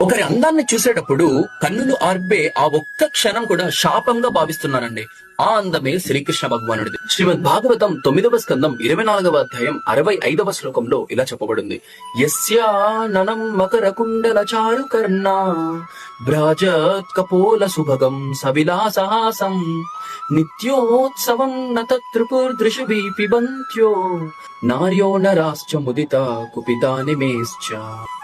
ఒకరి అందాన్ని చూసేటప్పుడు కన్నులు ఆర్పే ఆ ఒక్క క్షణం కూడా శాపంగా భావిస్తున్నారండి. ఆ అందమే శ్రీకృష్ణ భగవానుడిది. శ్రీమద్ భాగవతం తొమ్మిదవ స్కందం ఇరవై నాలుగవ అధ్యాయం అరవై ఐదవ శ్లోకంలో ఇలా చెప్పబడింది. యస్యాననం మకర కుండల చారు కర్ణ భ్రాజత్ కపోల సుభగం సవిలాసహాసం నిత్యోత్సవం నత్రిపుర్దృశుభి పిబంత్యో నార్యో నరాశ్చ ముదిత కుపితాని నిమేశ్చ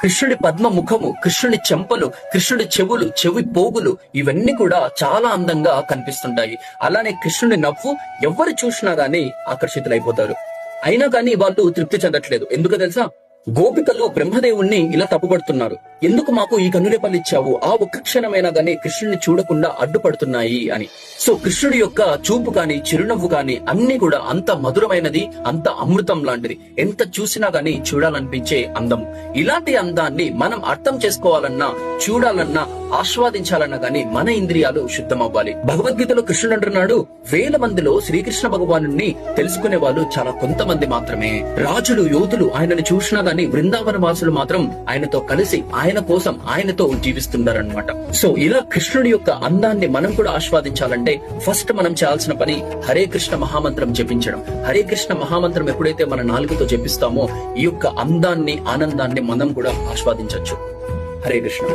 కృష్ణుడి పద్మ ముఖము కృష్ణుడి చెంపలు కృష్ణుడి చెవులు చెవి పోగులు ఇవన్నీ కూడా చాలా అందంగా కనిపిస్తుంటాయి. అలానే కృష్ణుడి నవ్వు ఎవరు చూసినా గానీ ఆకర్షితులైపోతారు. అయినా కానీ వాళ్ళు తృప్తి చెందట్లేదు. ఎందుకు తెలుసా? గోపికలు బ్రహ్మదేవుణ్ణి ఇలా తప్పుపడుతున్నారు. ఎందుకు మాకు ఈ కన్నురేపల్లి ఇచ్చావు? ఆ ఒక్క క్షణమైనా గానీ కృష్ణుని చూడకుండా అడ్డుపడుతున్నాయి అని. సో కృష్ణుడి యొక్క చూపు కాని చిరునవ్వు కాని అన్ని కూడా అంత మధురమైనది అంత అమృతం లాంటిది. ఎంత చూసినా గానీ చూడాలనిపించే అందం. ఇలాంటి అందాన్ని మనం అర్థం చేసుకోవాలన్నా చూడాలన్నా ఆస్వాదించాలన్నా గానీ మన ఇంద్రియాలు శుద్ధం అవ్వాలి భగవద్గీతలో కృష్ణుడు అంటున్నాడు వేల మందిలో శ్రీకృష్ణ భగవాను తెలుసుకునే వాళ్ళు చాలా కొంతమంది మాత్రమే. రాజులు యోధులు ఆయనను చూసినా గానీ బృందావన వాసులు మాత్రం ఆయనతో కలిసి ఆయన కోసం ఆయనతో జీవిస్తున్నారనమాట సో ఇలా కృష్ణుడి యొక్క అందాన్ని మనం కూడా ఆస్వాదించాలంటే ఫస్ట్ మనం చేయాల్సిన పని హరే కృష్ణ మహామంత్రం జపించడం. హరే కృష్ణ మహామంత్రం ఎప్పుడైతే మన నాలుగుతో జపిస్తామో ఈ యొక్క అందాన్ని ఆనందాన్ని మనం కూడా ఆస్వాదించవచ్చు హరే కృష్ణ.